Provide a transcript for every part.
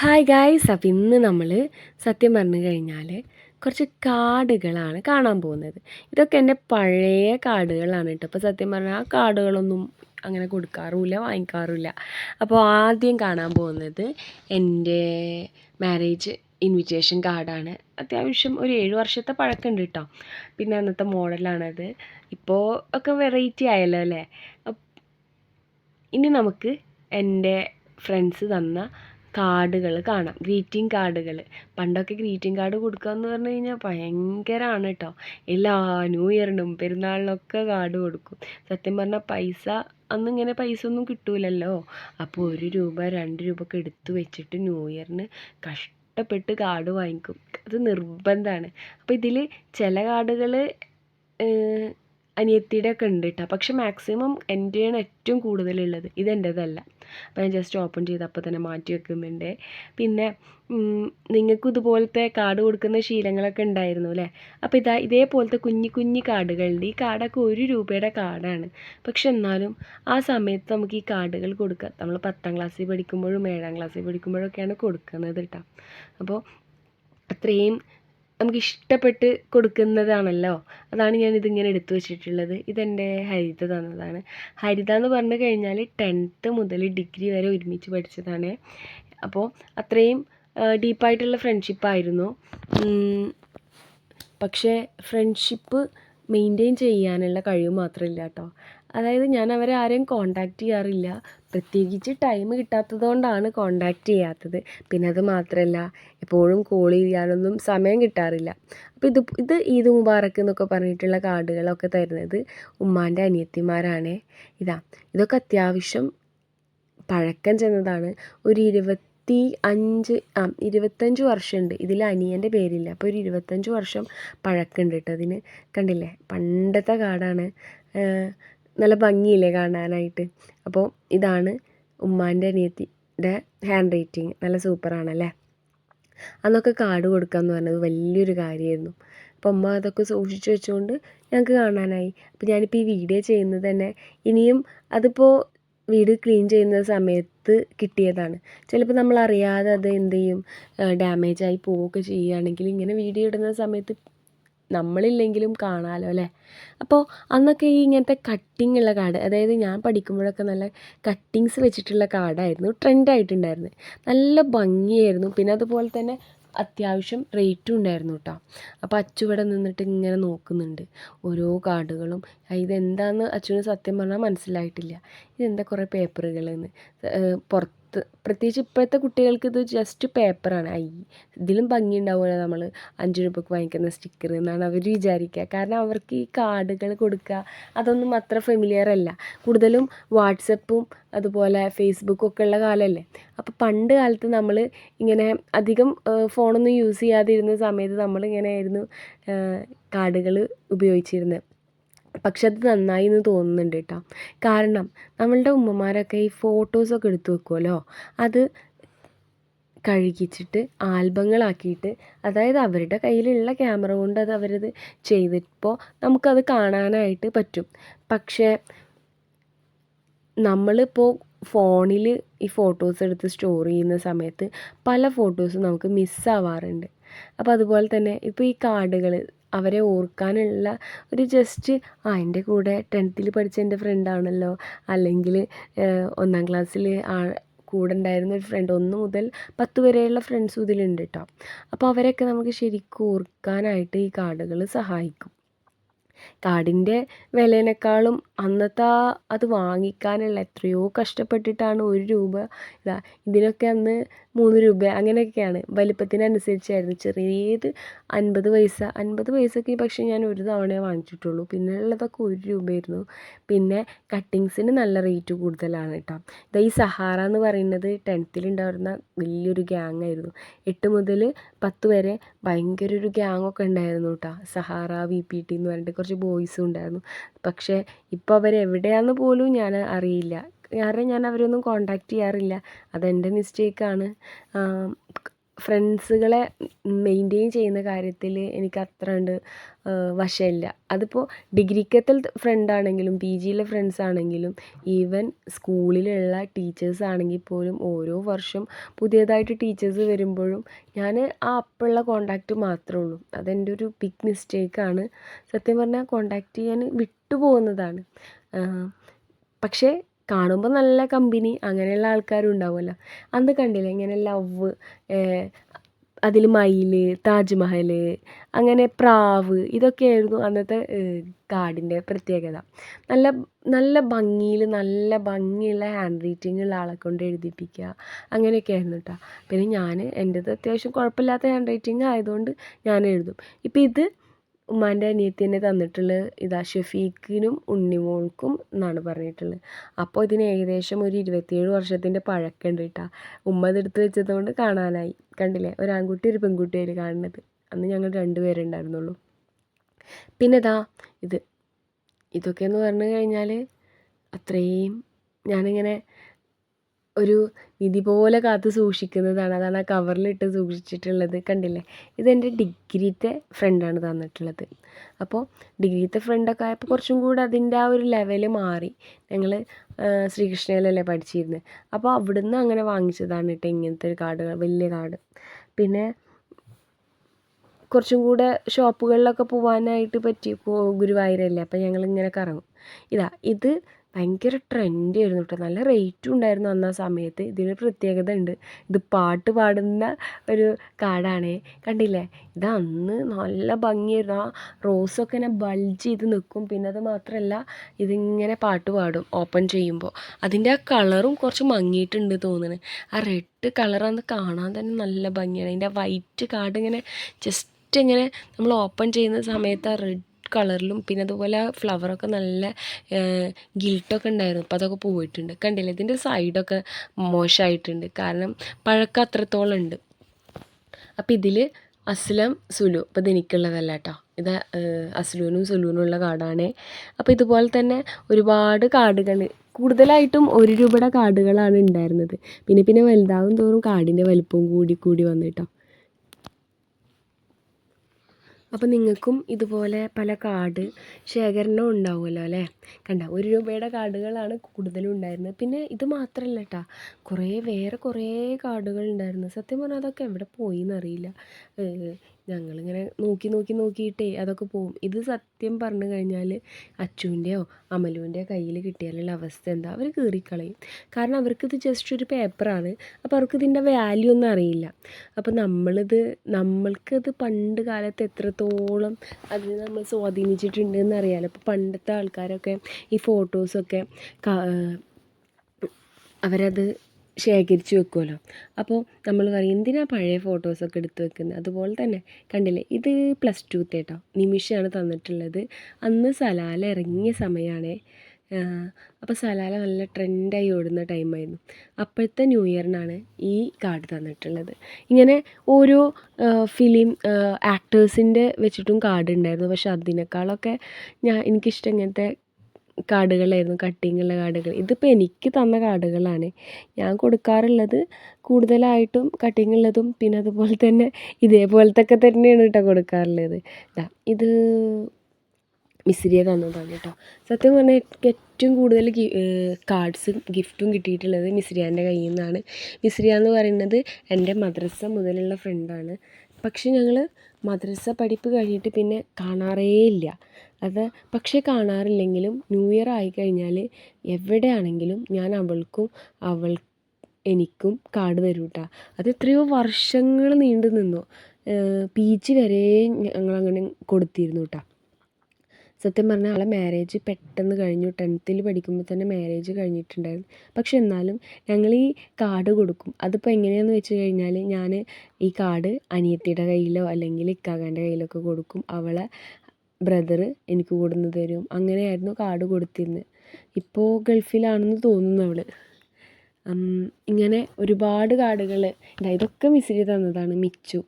Hi guys അപ്പം ഇന്ന് നമ്മൾ സത്യം പറഞ്ഞു കഴിഞ്ഞാൽ കുറച്ച് കാർഡുകളാണ് കാണാൻ പോകുന്നത്. ഇതൊക്കെ എന്റെ പഴയ കാർഡുകളാണ് കേട്ടോ അപ്പോൾ സത്യം പറഞ്ഞാൽ ആ കാർഡുകളൊന്നും അങ്ങനെ കൊടുക്കാറുമില്ല വാങ്ങിക്കാറുമില്ല അപ്പോൾ ആദ്യം കാണാൻ പോകുന്നത് എന്റെ മാരേജ് ഇൻവിറ്റേഷൻ കാർഡാണ്. അത്യാവശ്യം ഒരു ഏഴ് വർഷത്തെ പഴക്കമുണ്ട് കേട്ടോ പിന്നെ അന്നത്തെ മോഡലാണത്. ഇപ്പോൾ ഒക്കെ വെറൈറ്റി ആയല്ലോ അല്ലേ? ഇനി നമുക്ക് എന്റെ ഫ്രണ്ട്സ് തന്ന കാർഡുകൾ കാണാം. ഗ്രീറ്റിംഗ് കാർഡുകൾ പണ്ടൊക്കെ ഗ്രീറ്റിംഗ് കാർഡ് കൊടുക്കുക എന്ന് പറഞ്ഞു കഴിഞ്ഞാൽ ഭയങ്കരമാണ് കേട്ടോ എല്ലാ ന്യൂ ഇയറിനും പെരുന്നാളിനൊക്കെ കാർഡ് കൊടുക്കും. സത്യം പറഞ്ഞാൽ പൈസ അന്നിങ്ങനെ പൈസ ഒന്നും കിട്ടൂലല്ലോ. അപ്പോൾ ഒരു രൂപ രണ്ട് രൂപ ഒക്കെ എടുത്ത് വെച്ചിട്ട് ന്യൂ ഇയറിന് കഷ്ടപ്പെട്ട് കാർഡ് വാങ്ങിക്കും. അത് നിർബന്ധമാണ് അപ്പോൾ ഇതിൽ ചില കാർഡുകൾ അനിയത്തിയുടെ ഒക്കെ ഉണ്ട് കേട്ടോ പക്ഷെ മാക്സിമം എന്റെയാണ് ഏറ്റവും കൂടുതലുള്ളത്. ഇതെന്റേതല്ല അപ്പോൾ ഞാൻ ജസ്റ്റ് ഓപ്പൺ ചെയ്ത് അപ്പോൾ തന്നെ മാറ്റി വെക്കുന്നുണ്ട്. പിന്നെ നിങ്ങൾക്കും ഇതുപോലത്തെ കാർഡ് കൊടുക്കുന്ന ശീലങ്ങളൊക്കെ ഉണ്ടായിരുന്നു അല്ലേ? അപ്പോൾ ഇതാ ഇതേപോലത്തെ കുഞ്ഞു കുഞ്ഞു കാർഡുകളുണ്ട്. ഈ കാർഡൊക്കെ ഒരു രൂപയുടെ കാർഡാണ്. പക്ഷെ എന്നാലും ആ സമയത്ത് നമുക്ക് ഈ കാർഡുകൾ കൊടുക്കുക നമ്മൾ പത്താം ക്ലാസ്സിൽ പഠിക്കുമ്പോഴും ഏഴാം ക്ലാസ്സിൽ പഠിക്കുമ്പോഴൊക്കെയാണ് കൊടുക്കുന്നത് കേട്ടോ അപ്പോൾ അത്രയും നമുക്ക് ഇഷ്ടപ്പെട്ട് കൊടുക്കുന്നതാണല്ലോ. അതാണ് ഞാൻ ഇതിങ്ങനെ എടുത്തു വെച്ചിട്ടുള്ളത്. ഇതെന്റെ ഹരിത തന്നതാണ്. ഹരിത എന്ന് പറഞ്ഞു കഴിഞ്ഞാൽ ടെൻത്ത് മുതൽ ഡിഗ്രി വരെ ഒരുമിച്ച് പഠിച്ചതാണ്. അപ്പോൾ അത്രയും ഡീപ്പായിട്ടുള്ള ഫ്രണ്ട്ഷിപ്പായിരുന്നു പക്ഷേ ഫ്രണ്ട്ഷിപ്പ് മെയിന്റെയിൻ ചെയ്യാനുള്ള കഴിവ് മാത്രമില്ല കേട്ടോ. അതായത് ഞാൻ അവരെ ആരെയും കോണ്ടാക്റ്റ് ചെയ്യാറില്ല. പ്രത്യേകിച്ച് ടൈം കിട്ടാത്തത് കൊണ്ടാണ് കോണ്ടാക്റ്റ് ചെയ്യാത്തത്. പിന്നെ അത് മാത്രമല്ല എപ്പോഴും കോൾ ചെയ്യാനൊന്നും സമയം കിട്ടാറില്ല. അപ്പോൾ ഇത് ഇത് ഈദ് മുബാറക്ക് എന്നൊക്കെ പറഞ്ഞിട്ടുള്ള കാർഡുകളൊക്കെ തരുന്നത് ഉമ്മാന്റെ അനിയത്തിമാരാണ്. ഇതാ ഇതൊക്കെ അത്യാവശ്യം പഴക്കം ചെന്നതാണ്. ഒരു ഇരുപത്തി അഞ്ച് ആ ഇരുപത്തഞ്ച് വർഷമുണ്ട്. ഇതിൽ അനിയന്റെ പേരില്ല. അപ്പോൾ ഒരു ഇരുപത്തഞ്ച് വർഷം പഴക്കമുണ്ട് കേട്ടോ അതിന് കണ്ടില്ലേ? പണ്ടത്തെ കാർഡാണ്. നല്ല ഭംഗിയില്ലേ കാണാനായിട്ട്. അപ്പോൾ ഇതാണ് ഉമ്മാന്റെ അനിയത്തിന്റെ ഹാൻഡ് റൈറ്റിങ് നല്ല സൂപ്പറാണല്ലേ? അന്നൊക്കെ കാർഡ് കൊടുക്കുക എന്ന് പറഞ്ഞത് വലിയൊരു കാര്യമായിരുന്നു. അപ്പോൾ ഉമ്മ അതൊക്കെ സൂക്ഷിച്ച് വെച്ചുകൊണ്ട് ഞങ്ങൾക്ക് കാണാനായി. അപ്പോൾ ഞാനിപ്പോൾ ഈ വീഡിയോ ചെയ്യുന്നത് തന്നെ ഇനിയും അതിപ്പോൾ വീട് ക്ലീൻ ചെയ്യുന്ന സമയത്ത് കിട്ടിയതാണ്. ചിലപ്പോൾ നമ്മൾ അറിയാതെ അത് എന്ത് ചെയ്യും ഡാമേജായി പോവുകയൊക്കെ ചെയ്യുകയാണെങ്കിൽ ഇങ്ങനെ വീഡിയോ ഇടുന്ന സമയത്ത് നമ്മളില്ലെങ്കിലും കാണാമല്ലോ അല്ലേ? അപ്പോൾ അന്നൊക്കെ ഈ ഇങ്ങനത്തെ കട്ടിങ് ഉള്ള കാർഡ് അതായത് ഞാൻ പഠിക്കുമ്പോഴൊക്കെ നല്ല കട്ടിങ്സ് വെച്ചിട്ടുള്ള കാർഡായിരുന്നു ട്രെൻഡായിട്ടുണ്ടായിരുന്നു നല്ല ഭംഗിയായിരുന്നു പിന്നെ അതുപോലെ തന്നെ അത്യാവശ്യം റേറ്റും ഉണ്ടായിരുന്നു കേട്ടോ അപ്പോൾ അച്ചു ഇവിടെ നിന്നിട്ട് ഇങ്ങനെ നോക്കുന്നുണ്ട് ഓരോ കാർഡുകളും. ഇതെന്താണെന്ന് അച്ചുവിന് സത്യം പറഞ്ഞാൽ മനസ്സിലായിട്ടില്ല. ഇതെന്താ കുറേ പേപ്പറുകളെന്ന് പുറത്ത് പ്രത്യേകിച്ച് ഇപ്പോഴത്തെ കുട്ടികൾക്ക് ഇത് ജസ്റ്റ് പേപ്പറാണ് ഐ ഇതിലും ഭംഗി ഉണ്ടാവുമല്ലോ നമ്മൾ അഞ്ച് രൂപയ്ക്ക് വാങ്ങിക്കുന്ന സ്റ്റിക്കർ എന്നാണ് അവർ വിചാരിക്കുക കാരണം അവർക്ക് ഈ കാർഡുകൾ കൊടുക്കുക അതൊന്നും അത്ര ഫെമിലിയർ അല്ല. കൂടുതലും വാട്സപ്പും അതുപോലെ ഫേസ്ബുക്കും ഒക്കെ ഉള്ള കാലമല്ലേ അപ്പോൾ പണ്ട് കാലത്ത് നമ്മൾ ഇങ്ങനെ അധികം ഫോണൊന്നും യൂസ് ചെയ്യാതിരുന്ന സമയത്ത് നമ്മളിങ്ങനെ ആയിരുന്നു കാർഡുകൾ ഉപയോഗിച്ചിരുന്നത് പക്ഷെ അത് നന്നായി എന്ന് തോന്നുന്നുണ്ട് കേട്ടോ കാരണം നമ്മളുടെ ഉമ്മമാരൊക്കെ ഈ ഫോട്ടോസൊക്കെ എടുത്ത് വെക്കുമല്ലോ അത് കഴുകിച്ചിട്ട് ആൽബങ്ങളാക്കിയിട്ട് അതായത് അവരുടെ കയ്യിലുള്ള ക്യാമറ കൊണ്ട് അത് അവരത് ചെയ്തിപ്പോൾ നമുക്കത് കാണാനായിട്ട് പറ്റും. പക്ഷേ നമ്മളിപ്പോൾ ഫോണിൽ ഈ ഫോട്ടോസ് എടുത്ത് സ്റ്റോർ ചെയ്യുന്ന സമയത്ത് പല ഫോട്ടോസും നമുക്ക് മിസ്സാവാറുണ്ട്. അപ്പോൾ അതുപോലെ തന്നെ ഇപ്പോൾ ഈ കാർഡുകൾ അവരെ ഓർക്കാനുള്ള ഒരു ജസ്റ്റ് ആ എന്റെ കൂടെ ടെൻത്തിൽ പഠിച്ച എന്റെ ഫ്രണ്ടാണല്ലോ അല്ലെങ്കിൽ ഒന്നാം ക്ലാസ്സിൽ ആ കൂടെ ഉണ്ടായിരുന്ന ഒരു ഫ്രണ്ട് ഒന്ന് മുതൽ പത്ത് വരെയുള്ള ഫ്രണ്ട്സും ഇതിലുണ്ട് കേട്ടോ അപ്പോൾ അവരൊക്കെ നമുക്ക് ശരിക്കും ഓർക്കാനായിട്ട് ഈ കാർഡുകൾ സഹായിക്കും. കാർഡിന്റെ വിലേനേക്കാളും അന്നത്തെ ആ അത് വാങ്ങിക്കാനുള്ള എത്രയോ കഷ്ടപ്പെട്ടിട്ടാണ് ഒരു രൂപ ഇതാ ഇതിനൊക്കെ അന്ന് മൂന്ന് രൂപ അങ്ങനെയൊക്കെയാണ്. വലിപ്പത്തിനനുസരിച്ചായിരുന്നു. ചെറിയത് അൻപത് പൈസ. അൻപത് പൈസയ്ക്ക് പക്ഷേ ഞാൻ ഒരു തവണയേ വാങ്ങിച്ചിട്ടുള്ളൂ. പിന്നെ ഉള്ളതൊക്കെ ഒരു രൂപയായിരുന്നു. പിന്നെ കട്ടിങ്സിന് നല്ല റേറ്റ് കൂടുതലാണ് കേട്ടോ. ഇതാ ഈ സഹാറ എന്ന് പറയുന്നത് ടെൻത്തിലുണ്ടായിരുന്ന വലിയൊരു ഗ്യാങ് ആയിരുന്നു. എട്ട് മുതൽ പത്ത് വരെ ഭയങ്കര ഒരു ഗ്യാങ് ഒക്കെ ഉണ്ടായിരുന്നു കേട്ടോ. സഹാറ വി പി ടി എന്ന് പറഞ്ഞിട്ട് കുറച്ച് ബോയ്സും ഉണ്ടായിരുന്നു. പക്ഷേ ഇപ്പോൾ അവരെവിടെയാണെന്ന് പോലും ഞാൻ അറിയില്ല. കാരണം ഞാൻ അവരൊന്നും കോണ്ടാക്റ്റ് ചെയ്യാറില്ല. അതെന്റെ മിസ്റ്റേക്കാണ് ഫ്രണ്ട്സുകളെ മെയിന്റെയിൻ ചെയ്യുന്ന കാര്യത്തിൽ എനിക്ക് അത്ര ഉണ്ട് വശമില്ല. അതിപ്പോൾ ഡിഗ്രിക്കത്തെ ഫ്രണ്ടാണെങ്കിലും പി ജിയിലെ ഫ്രണ്ട്സ് ആണെങ്കിലും ഈവൻ സ്കൂളിലുള്ള ടീച്ചേഴ്സ് ആണെങ്കിൽ പോലും ഓരോ വർഷം പുതിയതായിട്ട് ടീച്ചേഴ്സ് വരുമ്പോഴും ഞാൻ ആ അപ്പോഴുള്ള കോണ്ടാക്റ്റ് മാത്രമേ ഉള്ളൂ. അതെന്റെ ഒരു ബിഗ് മിസ്റ്റേക്കാണ് സത്യം പറഞ്ഞാൽ കോണ്ടാക്റ്റ് ചെയ്യാൻ വിട്ടുപോകുന്നതാണ്. പക്ഷേ കാണുമ്പോൾ നല്ല കമ്പനി അങ്ങനെയുള്ള ആൾക്കാരും ഉണ്ടാവുമല്ലോ അന്ന് കണ്ടില്ലേ ഇങ്ങനെ ലവ് അതിൽ മയിൽ താജ്മഹൽ അങ്ങനെ പ്രാവ് ഇതൊക്കെയായിരുന്നു അന്നത്തെ കാർഡിന്റെ പ്രത്യേകത. നല്ല നല്ല ഭംഗിയിൽ നല്ല ഭംഗിയുള്ള ഹാൻഡ് റൈറ്റിംഗ് ആളെ കൊണ്ട് എഴുതിപ്പിക്കുക അങ്ങനെയൊക്കെ ആയിരുന്നു കേട്ടോ പിന്നെ ഞാൻ എന്റേത് അത്യാവശ്യം കുഴപ്പമില്ലാത്ത ഹാൻഡ് റൈറ്റിംഗ് ആയതുകൊണ്ട് ഞാൻ എഴുതും. ഇപ്പം ഇത് ഉമ്മാന്റെ അനിയത്തി തന്നെ തന്നിട്ടുള്ളത് ഇതാ ഷെഫീഖിനും ഉണ്ണിമോൾക്കും എന്നാണ് പറഞ്ഞിട്ടുള്ളത്. അപ്പോൾ ഇതിന് ഏകദേശം ഒരു ഇരുപത്തിയേഴ് വർഷത്തിന്റെ പഴക്കമുണ്ട് കേട്ടോ. ഉമ്മ ഇതെടുത്ത് വെച്ചതുകൊണ്ട് കാണാനായി. കണ്ടില്ലേ? ഒരു ആൺകുട്ടി ഒരു പെൺകുട്ടി അതിൽ കാണുന്നത്. അന്ന് ഞങ്ങൾ രണ്ടുപേരുണ്ടായിരുന്നുള്ളൂ പിന്നെ ഇതാ ഇത്. ഇതൊക്കെയെന്ന് പറഞ്ഞു കഴിഞ്ഞാൽ അത്രയും ഞാനിങ്ങനെ ഒരു നിധി പോലെ കാത്ത് സൂക്ഷിക്കുന്നതാണ്. അതാണ് ആ കവറിലിട്ട് സൂക്ഷിച്ചിട്ടുള്ളത്. കണ്ടില്ലേ? ഇതെന്റെ ഡിഗ്രിത്തെ ഫ്രണ്ടാണ് തന്നിട്ടുള്ളത്. അപ്പോൾ ഡിഗ്രിത്തെ ഫ്രണ്ടൊക്കെ ആയപ്പോൾ കുറച്ചും കൂടെ അതിന്റെ ആ ഒരു ലെവൽ മാറി. ഞങ്ങൾ ശ്രീകൃഷ്ണയിലല്ലേ പഠിച്ചിരുന്നത്. അപ്പോൾ അവിടുന്ന് അങ്ങനെ വാങ്ങിച്ചതാണ് കേട്ടോ ഇങ്ങനത്തെ ഒരു കാർഡ് വലിയ കാർഡ് പിന്നെ കുറച്ചും കൂടെ ഷോപ്പുകളിലൊക്കെ പോകാനായിട്ട് പറ്റി ഗുരുവായൂരല്ലേ? അപ്പോൾ ഞങ്ങളിങ്ങനെ കറങ്ങും. ഇതാ ഇത് ഭയങ്കര ട്രെൻഡ് ആയിരുന്നു കേട്ടോ നല്ല റേറ്റും ഉണ്ടായിരുന്നു അന്ന് ആ സമയത്ത്. ഇതിന് പ്രത്യേകത ഉണ്ട്. ഇത് പാട്ട് പാടുന്ന ഒരു കാർഡാണേ കണ്ടില്ലേ? ഇത് അന്ന് നല്ല ഭംഗിയായിരുന്നു. ആ റോസൊക്കെ ഇങ്ങനെ ബൾജ് ചെയ്ത് നിൽക്കും. പിന്നെ അത് മാത്രമല്ല ഇതിങ്ങനെ പാട്ട് പാടും ഓപ്പൺ ചെയ്യുമ്പോൾ. അതിന്റെ ആ കളറും കുറച്ച് മങ്ങിയിട്ടുണ്ട് തോന്നുന്നു. ആ റെഡ് കളറാന്ന് കാണാൻ തന്നെ നല്ല ഭംഗിയാണ്. അതിന്റെ വൈറ്റ് കാർഡ് ഇങ്ങനെ ജസ്റ്റ് ഇങ്ങനെ നമ്മൾ ഓപ്പൺ ചെയ്യുന്ന സമയത്ത് ആ റെഡ് കളറിലും പിന്നെ അതുപോലെ ഫ്ലവറൊക്കെ നല്ല ഗിൽട്ടൊക്കെ ഉണ്ടായിരുന്നു. അപ്പോൾ അതൊക്കെ പോയിട്ടുണ്ട്. കണ്ടില്ലേ? ഇതിന്റെ സൈഡൊക്കെ മോശമായിട്ടുണ്ട് കാരണം പഴക്കം അത്രത്തോളം ഉണ്ട്. അപ്പോൾ ഇതിൽ അസ്ലം സുലു അപ്പോൾ ഇത് എനിക്കുള്ളതല്ല കേട്ടോ. ഇത് അസ്ലുവിനും സുലുവിനും ഉള്ള കാർഡാണ് അപ്പോൾ ഇതുപോലെ തന്നെ ഒരുപാട് കാർഡുകൾ കൂടുതലായിട്ടും ഒരു രൂപയുടെ കാർഡുകളാണ് ഉണ്ടായിരുന്നത്. പിന്നെ പിന്നെ വലുതാവും തോറും കാർഡിന്റെ വലിപ്പവും കൂടി കൂടി വന്നു കേട്ടോ. അപ്പോൾ നിങ്ങൾക്കും ഇതുപോലെ പല കാർഡ് ശേഖരണം ഉണ്ടാവുമല്ലോ അല്ലേ? കണ്ട ഒരു രൂപയുടെ കാർഡുകളാണ് കൂടുതലും ഉണ്ടായിരുന്നത്. പിന്നെ ഇത് മാത്രമല്ല കേട്ടോ കുറേ വേറെ കുറേ കാർഡുകൾ ഉണ്ടായിരുന്നു. സത്യം പറഞ്ഞാൽ അതൊക്കെ എവിടെ പോയി എന്നറിയില്ല ഞങ്ങളിങ്ങനെ നോക്കി നോക്കി നോക്കിയിട്ടേ അതൊക്കെ പോവും. ഇത് സത്യം പറഞ്ഞു കഴിഞ്ഞാൽ അച്ചുവിന്റെയോ അമലുവിന്റെയോ കയ്യിൽ കിട്ടിയാലുള്ള അവസ്ഥ എന്താ? അവർ കീറിക്കളയും. കാരണം അവർക്കിത് ജസ്റ്റ് ഒരു പേപ്പറാണ്. അപ്പോൾ അവർക്ക് ഇതിന്റെ വാല്യൂ ഒന്നും അറിയില്ല. അപ്പോൾ നമ്മളിത് നമ്മൾക്കത് പണ്ട് കാലത്ത് എത്രത്തോളം അതിനെ നമ്മൾ സ്വാധീനിച്ചിട്ടുണ്ട് എന്നറിയാമല്ലോ അപ്പോൾ പണ്ടത്തെ ആൾക്കാരൊക്കെ ഈ ഫോട്ടോസൊക്കെ അവരത് ശേഖരിച്ച് വെക്കുമല്ലോ അപ്പോൾ നമ്മൾ പറയും എന്തിനാ പഴയ ഫോട്ടോസൊക്കെ എടുത്ത് വെക്കുന്നത് അതുപോലെ തന്നെ കണ്ടില്ലേ ഇത് പ്ലസ് ടു കേട്ടോ നിമിഷമാണ് തന്നിട്ടുള്ളത്. അന്ന് സലാല ഇറങ്ങിയ സമയമാണേ അപ്പോൾ സലാല നല്ല ട്രെൻഡായി ഓടുന്ന ടൈമായിരുന്നു അപ്പോഴത്തെ ന്യൂ ഇയറിനാണ് ഈ കാർഡ് തന്നിട്ടുള്ളത്. ഇങ്ങനെ ഓരോ ഫിലിം ആക്ടേഴ്സിന്റെ വെച്ചിട്ടും കാർഡ് ഉണ്ടായിരുന്നു പക്ഷെ അതിനേക്കാളൊക്കെ ഞാൻ എനിക്കിഷ്ടം ഇങ്ങനത്തെ കാർഡുകളായിരുന്നു കട്ടിങ്ങുള്ള കാർഡുകൾ. ഇതിപ്പോൾ എനിക്ക് തന്ന കാർഡുകളാണ്. ഞാൻ കൊടുക്കാറുള്ളത് കൂടുതലായിട്ടും കട്ടിങ്ങുള്ളതും പിന്നെ അതുപോലെ തന്നെ ഇതേപോലത്തെ ഒക്കെ തന്നെയാണ് കേട്ടോ കൊടുക്കാറുള്ളത്. ഇതാ ഇത് മിസ്രിയ തന്നതാണ് കേട്ടോ. സത്യം പറഞ്ഞാൽ എനിക്ക് ഏറ്റവും കൂടുതൽ കാർഡ്സും ഗിഫ്റ്റും കിട്ടിയിട്ടുള്ളത് മിസ്രിയാന്റെ കയ്യിൽ നിന്നാണ്. മിസ്രിയ എന്ന് പറയുന്നത് എന്റെ മദ്രസ മുതലുള്ള ഫ്രണ്ടാണ് പക്ഷെ ഞങ്ങൾ മദ്രസ പഠിപ്പ് കഴിഞ്ഞിട്ട് പിന്നെ കാണാറേ ഇല്ല. അത് പക്ഷേ കാണാറില്ലെങ്കിലും ന്യൂ ഇയർ ആയിക്കഴിഞ്ഞാൽ എവിടെയാണെങ്കിലും ഞാൻ അവൾക്കും അവൾ എനിക്കും കാർഡ് തരും കേട്ടോ അത് എത്രയോ വർഷങ്ങൾ നീണ്ടു നിന്നു പി ജി വരെ ഞങ്ങളങ്ങനെ കൊടുത്തിരുന്നു കേട്ടോ സത്യം പറഞ്ഞാൽ ആളെ മാരേജ് പെട്ടെന്ന് കഴിഞ്ഞു. ടെൻത്തിൽ പഠിക്കുമ്പോൾ തന്നെ മാരേജ് കഴിഞ്ഞിട്ടുണ്ടായിരുന്നു. പക്ഷെ എന്നാലും ഞങ്ങൾ ഈ കാർഡ് കൊടുക്കും. അതിപ്പോൾ എങ്ങനെയാണെന്ന് വെച്ച് കഴിഞ്ഞാൽ ഞാൻ ഈ കാർഡ് അനിയത്തിയുടെ കയ്യിലോ അല്ലെങ്കിൽ ഇക്കാകാന്റെ കയ്യിലൊക്കെ കൊടുക്കും. അവളെ ബ്രദർ എനിക്ക് കൊടുന്ന് തരും. അങ്ങനെയായിരുന്നു കാർഡ് കൊടുത്തിരുന്നത് ഇപ്പോൾ ഗൾഫിലാണെന്ന് തോന്നുന്നു അവൾ ഇങ്ങനെ ഒരുപാട് കാർഡുകൾ ഇതൊക്കെ മിസ്സിൽ തന്നതാണ് മിച്ചു.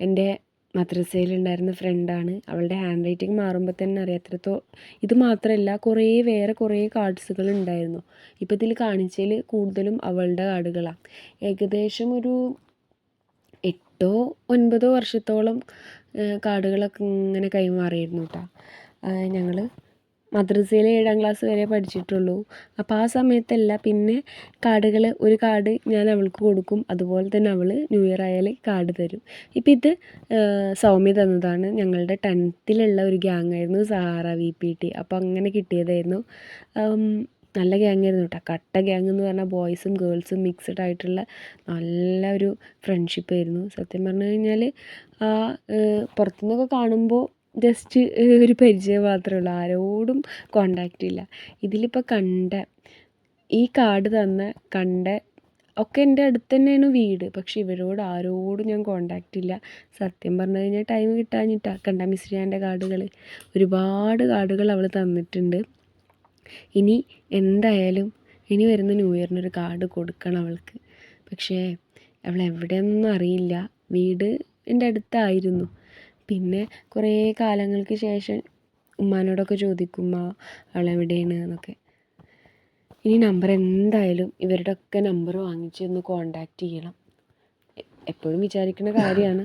എന്റെ മദ്രസയിലുണ്ടായിരുന്ന ഫ്രണ്ടാണ് അവളുടെ ഹാൻഡ് റൈറ്റിംഗ് മാറുമ്പോൾ തന്നെ അറിയാം. എത്രത്തോ ഇത് മാത്രമല്ല കുറേ വേറെ കുറേ കാർഡ്സുകൾ ഉണ്ടായിരുന്നു ഇപ്പോൾ ഇതിൽ കാണിച്ചതിൽ കൂടുതലും അവളുടെ കാർഡുകളാണ് ഏകദേശം ഒരു എട്ടോ ഒൻപതോ വർഷത്തോളം കാർഡുകളൊക്കെ ഇങ്ങനെ കൈമാറിയിരുന്നു കേട്ടോ ഞങ്ങൾ മദ്രസയിൽ ഏഴാം ക്ലാസ് വരെ പഠിച്ചിട്ടുള്ളൂ. അപ്പോൾ ആ സമയത്തല്ല പിന്നെ കാർഡുകൾ ഒരു കാർഡ് ഞാൻ അവൾക്ക് കൊടുക്കും. അതുപോലെ തന്നെ അവൾ ന്യൂ ഇയർ ആയാൽ കാർഡ് തരും. ഇപ്പം ഇത് സൗമ്യ തന്നതാണ്. ഞങ്ങളുടെ ടെൻത്തിലുള്ള ഒരു ഗ്യാങ് ആയിരുന്നു സഹാറ വി പി ടി അപ്പോൾ അങ്ങനെ കിട്ടിയതായിരുന്നു. നല്ല ഗ്യാങ് ആയിരുന്നു കേട്ടോ കട്ട ഗ്യാങ് എന്ന് പറഞ്ഞാൽ ബോയ്സും ഗേൾസും മിക്സഡ് ആയിട്ടുള്ള നല്ല ഒരു ഫ്രണ്ട്ഷിപ്പ് ആയിരുന്നു. സത്യം പറഞ്ഞു കഴിഞ്ഞാൽ ആ പുറത്തുനിന്നൊക്കെ കാണുമ്പോൾ ജസ്റ്റ് ഒരു പരിചയം മാത്രമേ ഉള്ളൂ. ആരോടും കോണ്ടാക്റ്റ് ഇല്ല. ഇതിലിപ്പോൾ കണ്ട ഈ കാർഡ് തന്ന കണ്ട ഒക്കെ എന്റെ അടുത്ത് തന്നെയാണ് വീട്. പക്ഷെ ഇവരോട് ആരോടും ഞാൻ കോണ്ടാക്റ്റ് ഇല്ല. സത്യം പറഞ്ഞു കഴിഞ്ഞാൽ ടൈം കിട്ടാഞ്ഞിട്ടാ. കണ്ട മിസ് ചെയ്യാന്റെ കാർഡുകൾ ഒരുപാട് കാർഡുകൾ അവൾ തന്നിട്ടുണ്ട്. ഇനി എന്തായാലും ഇനി വരുന്ന ന്യൂ ഇയറിനൊരു കാർഡ് കൊടുക്കണം അവൾക്ക്. പക്ഷേ അവൾ എവിടെയൊന്നും അറിയില്ല. വീട് എന്റെ അടുത്തായിരുന്നു. പിന്നെ കുറേ കാലങ്ങൾക്ക് ശേഷം ഉമ്മാനോടൊക്കെ ചോദിക്കും ഉമ്മ അവളെവിടെയാണ്? എന്നൊക്കെ. ഇനി നമ്പർ എന്തായാലും ഇവരുടെ ഒക്കെ നമ്പർ വാങ്ങിച്ച് ഒന്ന് കോൺടാക്റ്റ് ചെയ്യണം. എപ്പോഴും വിചാരിക്കുന്ന കാര്യമാണ്.